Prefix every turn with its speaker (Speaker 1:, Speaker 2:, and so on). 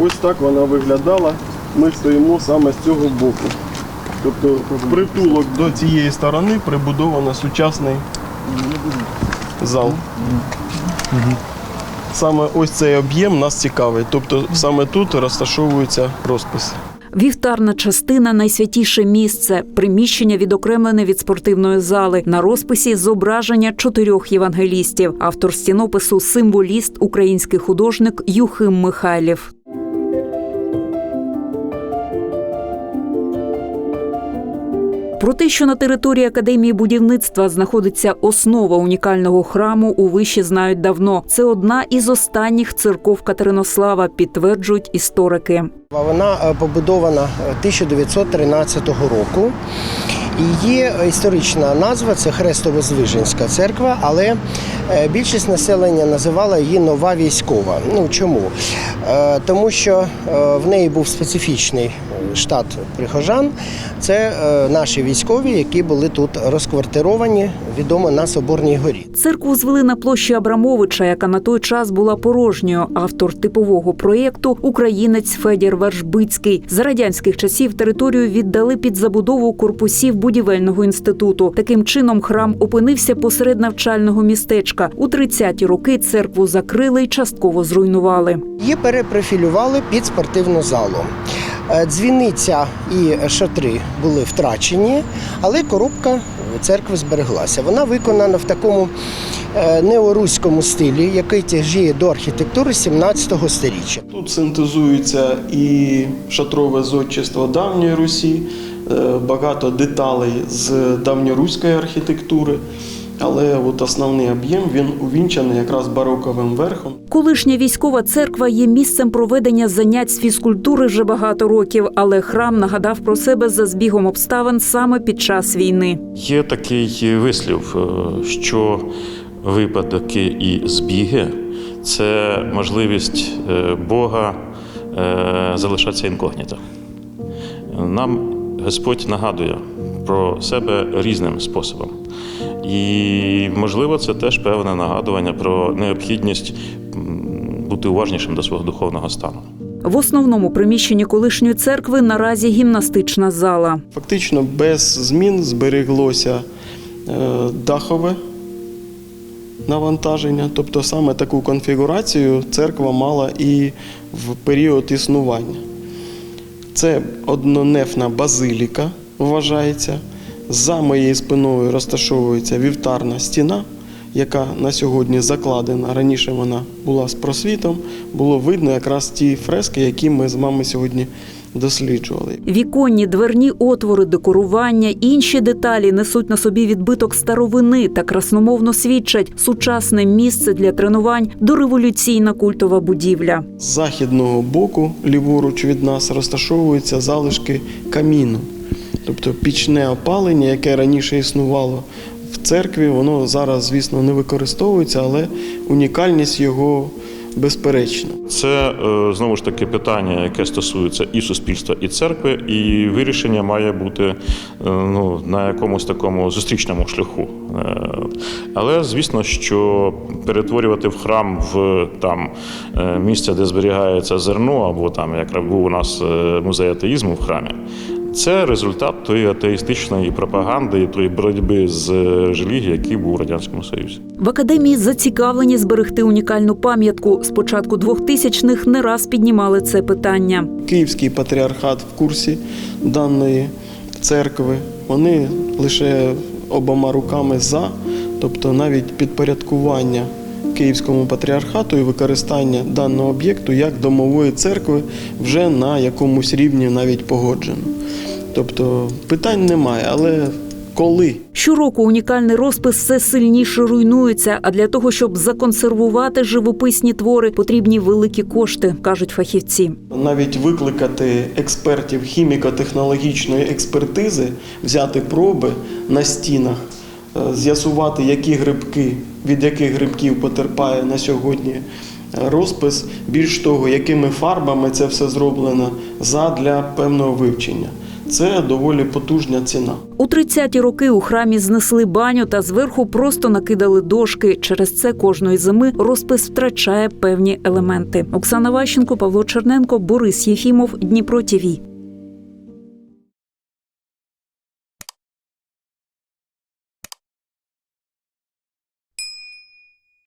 Speaker 1: ось так вона виглядала. Ми стоїмо саме з цього боку. Тобто притулок до цієї сторони прибудовано сучасний зал. Саме ось цей об'єм нас цікавий. Тобто саме тут розташовується розпис.
Speaker 2: Вівтарна частина найсвятіше місце, приміщення відокремлене від спортивної зали. На розписі зображення чотирьох євангелістів. Автор стінопису символіст, український художник Юхим Михайлів. Про те, що на території академії будівництва знаходиться основа унікального храму, у виші знають давно. Це одна із останніх церков Катеринослава, підтверджують історики.
Speaker 3: Вона е, побудована е, 1913 року. Є історична назва це Хрестово-Звиженська церква, але е, більшість населення називала її нова військова. Ну чому? Е, Тому що е, в неї був специфічний штат прихожан. Це наші військові, які були тут розквартировані, відомо на Соборній горі.
Speaker 2: Церкву звели на площі Абрамовича, яка на той час була порожньою. Автор типового проєкту українець Федір Вершбицький. За радянських часів територію віддали під забудову корпусів будівельного інституту. Таким чином храм опинився посеред навчального містечка. У 30-ті роки церкву закрили й частково зруйнували.
Speaker 3: Її перепрофілювали під спортивну залу. Е, Дзвіниця і шатри були втрачені, але коробка церкви збереглася. Вона виконана в такому е, неоруському стилі, який тяжіє до архітектури 17 століття.
Speaker 1: Тут синтезується і шатрове зодчество давньої Русі, е, багато деталей з давньоруської архітектури. Але от основний об'єм він увінчаний якраз бароковим верхом.
Speaker 2: Колишня військова церква є місцем проведення занять з фізкультури вже багато років, але храм нагадав про себе за збігом обставин саме під час війни.
Speaker 4: Є такий вислів, е, що випадки і збіги це можливість е, Бога е, залишатися інкогніто. Нам Господь нагадує про себе різним способом. І, можливо, це теж певне нагадування про необхідність бути уважнішим до свого духовного стану.
Speaker 2: В основному приміщенні колишньої церкви наразі гімнастична зала.
Speaker 1: Фактично без змін збереглося е, дахове навантаження, тобто саме таку конфігурацію церква мала і в період існування. Це однонефна базиліка вважається. За моєю спиною розташовується вівтарна стіна, яка на сьогодні закладена. Раніше вона була з просвітом. Було видно якраз ті фрески, які ми з вами сьогодні досліджували.
Speaker 2: Віконні, дверні отвори, декорування, інші деталі несуть на собі відбиток старовини та красномовно свідчать сучасне місце для тренувань дореволюційна культова будівля.
Speaker 1: З західного боку, ліворуч від нас, розташовуються залишки каміну, тобто пічне опалення, яке раніше існувало в церкві, воно зараз, звісно, не використовується, але унікальність його безперечна.
Speaker 4: Це е, знову ж таки питання, яке стосується і суспільства, і церкви, і вирішення має бути е, ну, на якомусь такому зустрічному шляху. Е, Але звісно, що перетворювати в храм в там місце, де зберігається зерно, або там як був у нас музей атеїзму в храмі. Це результат тої атеїстичної пропаганди і тої боротьби з релігією, який був у радянському союзі.
Speaker 2: В академії зацікавлені зберегти унікальну пам'ятку. З початку 2000-х не раз піднімали це питання.
Speaker 1: Київський патріархат в курсі даної церкви. Вони лише обома руками за, тобто навіть підпорядкування Київському патріархату і використання даного об'єкту як домової церкви вже на якомусь рівні навіть погоджено. Тобто питань немає, але коли?
Speaker 2: Щороку унікальний розпис все сильніше руйнується. А для того, щоб законсервувати живописні твори, потрібні великі кошти, кажуть фахівці.
Speaker 1: Навіть викликати експертів хіміко-технологічної експертизи, взяти проби на стінах, е, з'ясувати, які грибки, від яких грибків потерпає на сьогодні е, розпис. Більш того, якими фарбами це все зроблено задля певного вивчення. Це доволі потужна ціна.
Speaker 2: У 30-ті роки у храмі знесли баню та зверху просто накидали дошки. Через це кожної зими розпис втрачає певні елементи. Оксана Ващенко, Павло Черненко, Борис Єфімов, Дніпро ТІВІ.